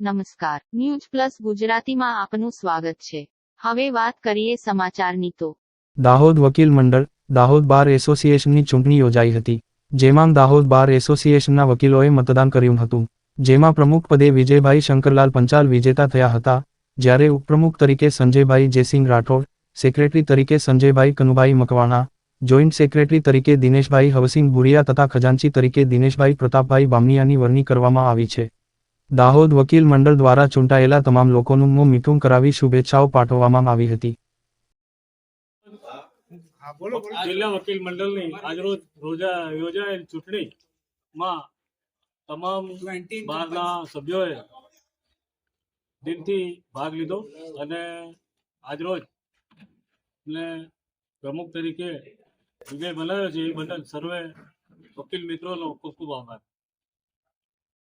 નમસ્કાર. News plus ગુજરાતીમાં આપનું સ્વાગત છે. હવે વાત કરીએ સમાચારની તો. દાહોદ વકીલ મંડળ, દાહોદ બાર એસોસિએશનની ચૂંટણી યોજાઈ હતી, જેમાં દાહોદ બાર એસોસિએશનના વકીલોએ મતદાન કર્યું હતું, જેમાં પ્રમુખ પદે વિજયભાઈ શંકરલાલ પંચાલ વિજેતા થયા હતા, જ્યારે ઉપપ્રમુખ તરીકે સંજયભાઈ જયસિંહ રાઠોડ, સેક્રેટરી તરીકે સંજયભાઈ કનુભાઈ મકવાણા, જોઈન્ટ સેક્રેટરી તરીકે દિનેશભાઈ હવસિંગ ભુરિયા તથા ખજાનચી તરીકે દિનેશભાઈ પ્રતાપભાઈ બામનિયાની વરણી કરવામાં આવી છે. દાહોદ વકીલ મંડળ દ્વારા ચૂંટાયેલા તમામ લોકોનું મોં મીઠું કરાવી શુભેચ્છાઓ પાઠવવામાં આવી હતી. જિલ્લા વકીલ મંડળની આજરોજ રોજા યોજાયેલ ચૂંટણીમાં તમામ બહારના સભ્યોએ દિલથી ભાગ લીધો અને આજરોજ ને પ્રમુખ તરીકે વિજય બનાવ્યો છે એ બદલ સર્વે વકીલ મિત્રોનો ખૂબ ખૂબ આભાર.